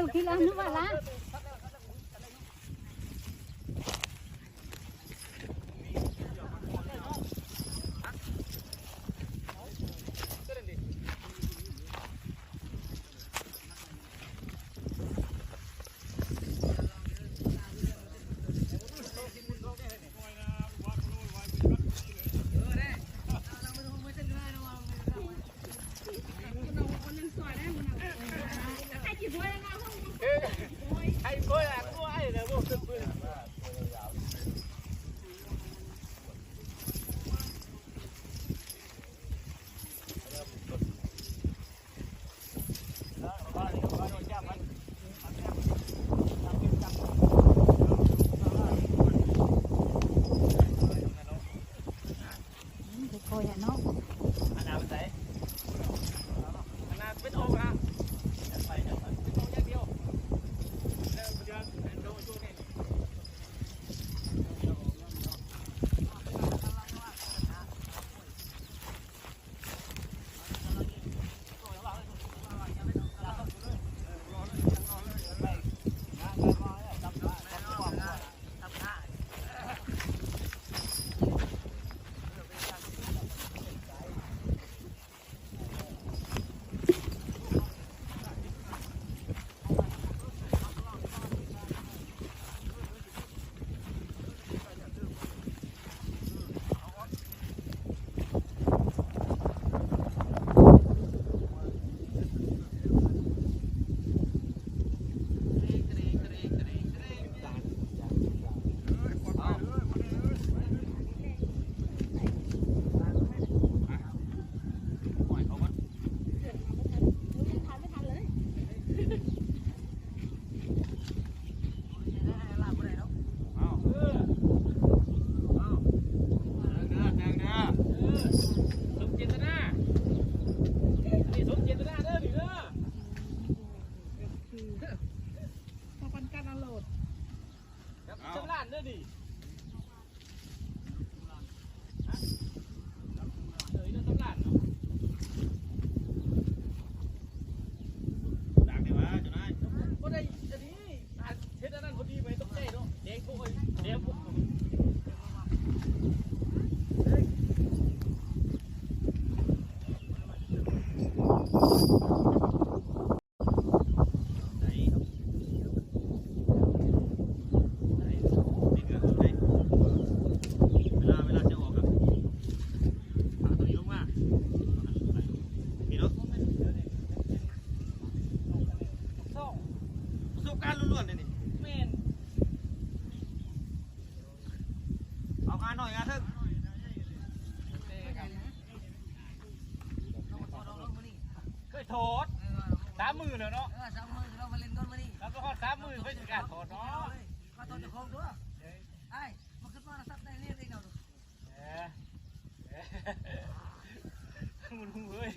นา โอยตะเงินคิดแล้วนึกว่าละคอยเนาะประ สามหมื่นเพื่อจะการโทษเนาะเออเออมึงรู้เว้ย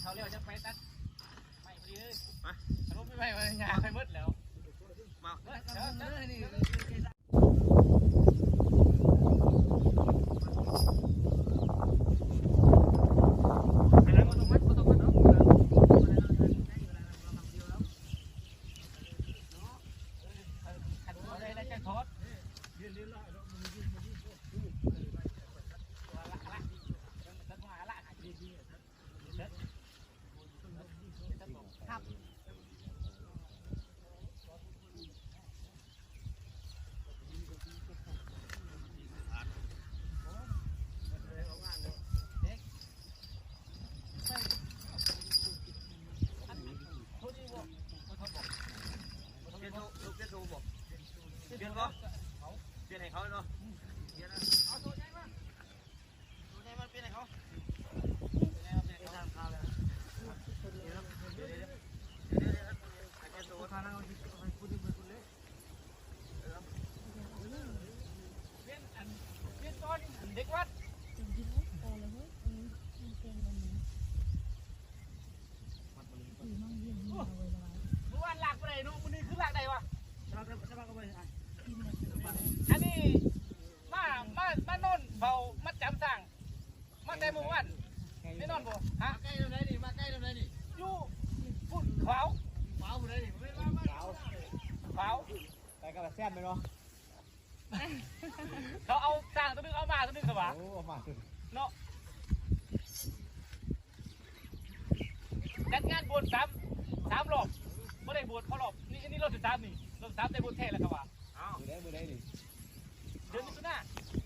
เขาเรียกจะไปตัดไม่พอดีเลยมาสรุปไม่ไปวันงานไปมืดแล้วมาเดี๋ยวเดี๋ยว แต่เมื่อวานไม่นอนบ่ฮะใกล้ตรงไหนนี่มาใกล้ตรงไหนนี่อยู่พุ่นขาวขาวพุ่นไหนนี่ไม่มาขาวขาวไปกับแซ่บไหมเนาะเขาเอาสร้างตัวนึงเอามาตัวนึงเขาว่าโอ้มาเนาะจัดงานบวชสามสามรอบไม่ได้บวชเขารอบนี่นี่รอบที่สามนี่รอบที่สามได้บวชแท้แล้วเขาว่าอ้าวมือได้มือได้นี่เดือนมิถุนาเขา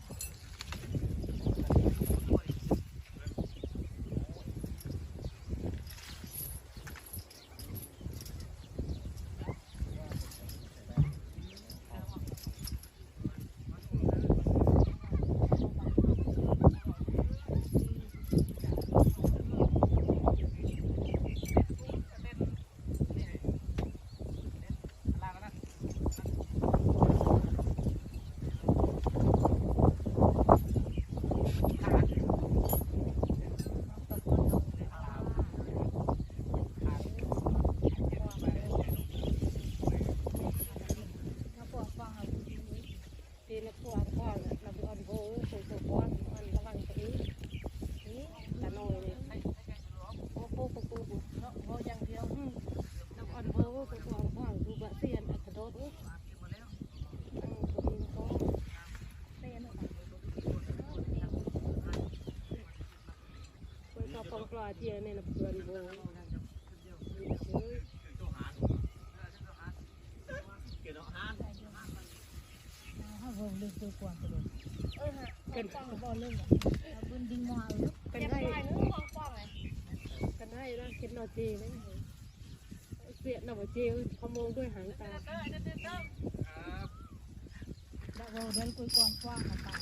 ชอบปองปลาเจียเนี่นะเพื่อนโบเวิร์ดเลยคือกว่าไปเลยเป็นต้องบอลเลยเอาปืนดิงมาเอเป็นให้กันให้นะคิดนอจีนะเสียนอจีขโมงด้วยหางตาดักบอลเดินคุยกว้างกว้างมาตาย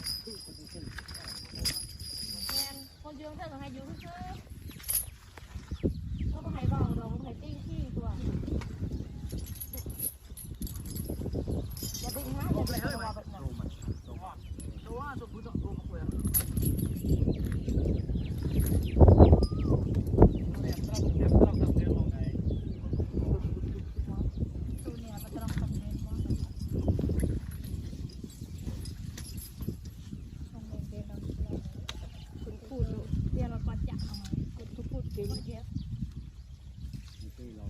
คนยืมเธอให้ยืมเธอเขาให้เบาเรา ให้ติ้งที่ตัวอย่าไปหาอย่าไปหาแบบนั้น ตัวตัวผู้ต้องตัวมาคุยแล้วต้องต้องต้องเดินลงไหน ตัวเนี่ยมันต้องทำเงินกว้างต้องเงินเดือนเรา คุณพูด เดี๋ยวเราปัดจักเอาไว้ คุณทุกพูดเก่งเทียบ ตีเรา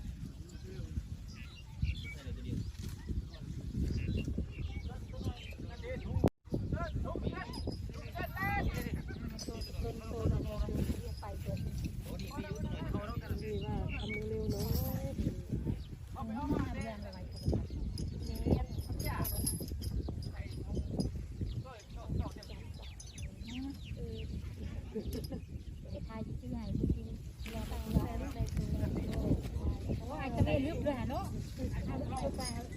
โดนโตเราไปเกินนี่ว่าทำเร็วเนาะ เอาไปเอามาเดือนอะไรก็ได้ ทายที่ไหนจริงๆเราตั้งใจได้วเราเพราะว่าจะไม่ลึกเลยเนาะเอาไปเอา